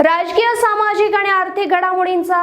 राजकीय सामाजिक आणि आर्थिक घडामोडींचा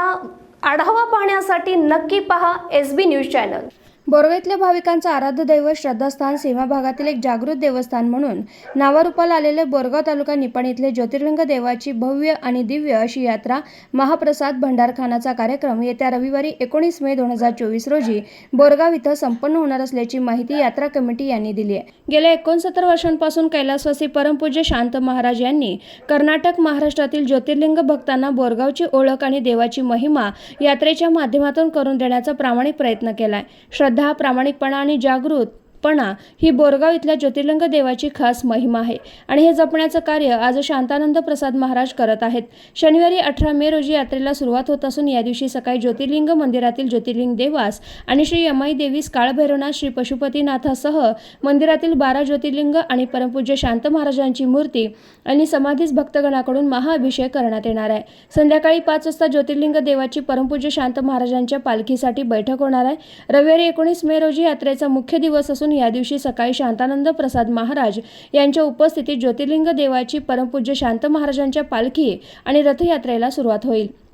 आढावा पाहण्यासाठी नक्की पहा एस बी न्यूज चॅनल. बोरगाईतल्या भाविकांचं आराध्य दैव श्रद्धास्थान सीमा भागातील एक जागृत देवस्थान म्हणून नावारूपाला आलेले बोरगाव तालुका निपाण इथले ज्योतिर्लिंग देवाची भव्य आणि दिव्य अशी यात्रा महाप्रसाद भंडारखानाचा कार्यक्रम येत्या रविवारी एकोणीस मे दोन हजार चोवीस रोजी बोरगाव इथं संपन्न होणार असल्याची माहिती यात्रा कमिटी यांनी दिली आहे. गेल्या एकोणसत्तर वर्षांपासून कैलासवासी परमपूज्य शांत महाराज यांनी कर्नाटक महाराष्ट्रातील ज्योतिर्लिंग भक्तांना बोरगावची ओळख आणि देवाची महिमा यात्रेच्या माध्यमातून करून देण्याचा प्रामाणिक प्रयत्न केला आहे श्रद्धा प्रामाणिकपणा आणि जागृत. पणा ही बोरगाव इथल्या ज्योतिर्लिंग देवाची खास महिमा आहे. आणि हे जपण्याचं कार्य आज शांतानंद प्रसाद महाराज करत आहेत. शनिवारी अठरा मे रोजी यात्रेला सुरुवात होत असून या दिवशी सकाळी ज्योतिर्लिंग मंदिरातील ज्योतिर्लिंग देवास आणि श्री यमाई देवीस काळभैरवनाथ श्री पशुपतीनाथासह मंदिरातील बारा ज्योतिर्लिंग आणि परमपूज्य शांत महाराजांची मूर्ती आणि समाधीस भक्तगणाकडून महाअभिषेक करण्यात येणार आहे. संध्याकाळी पाच वाजता ज्योतिर्लिंग देवाची परमपूज्य शांत महाराजांच्या पालखीसाठी बैठक होणार आहे. रविवारी एकोणीस मे रोजी यात्रेचा मुख्य दिवस असून या दिवशी सकाळी शांतानंद प्रसाद महाराज यांच्या उपस्थितीत ज्योतिर्लिंग देवाची परमपूज्य शांत महाराजांच्या पालखी आणि रथयात्रेला सुरुवात होईल.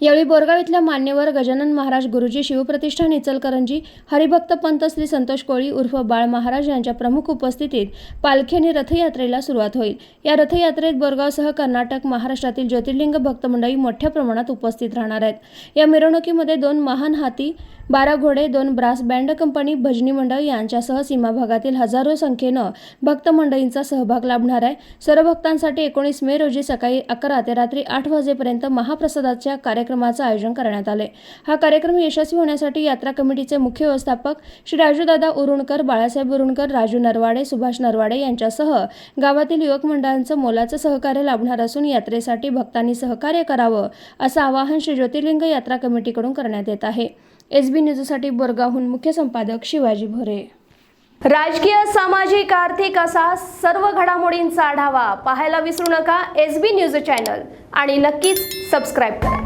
यावेळी बोरगाव इथल्या मान्यवर गजानन महाराज गुरुजी शिवप्रतिष्ठान इचलकरंजी हरिभक्त पंत श्री संतोष कोळी उर्फ बाळ महाराज यांच्या प्रमुख उपस्थितीत पालखी आणि रथयात्रेला सुरुवात होईल. या रथयात्रेत बोरगावसह कर्नाटक महाराष्ट्रातील ज्योतिर्लिंग भक्त मंडळी मोठ्या प्रमाणात उपस्थित राहणार आहेत. या मिरवणुकीमध्ये दोन महान हाती बारा घोडे दोन ब्रास बँड कंपनी भजनी मंडळ यांच्यासह सीमा भागातील हजारो संख्येनं भक्त मंडळींचा सहभाग लाभणार आहे. सर्व भक्तांसाठी एकोणीस मे रोजी सकाळी अकरा ते रात्री आठ वाजेपर्यंत महाप्रसादाच्या कार्यक्रमाचं आयोजन करण्यात आले हा कार्यक्रम यशस्वी होण्यासाठी यात्रा कमिटीचे मुख्य व्यवस्थापक श्री राजूदादा उरुणकर बाळासाहेब उरुणकर राजू नरवाडे सुभाष नरवाडे यांच्यासह गावातील युवक मंडळांचं मोलाचं सहकार्य लाभणार असून यात्रेसाठी भक्तांनी सहकार्य करावं असं आवाहन श्री ज्योतिर्लिंग यात्रा कमिटीकडून करण्यात येत आहे. एस बी न्यूजसाठी बोरगावहून मुख्य संपादक शिवाजी भोरे. राजकीय सामाजिक आर्थिक असा सर्व घडामोडींचा आढावा पाहायला विसरू नका एस बी न्यूज चॅनल आणि नक्कीच सबस्क्राईब करा.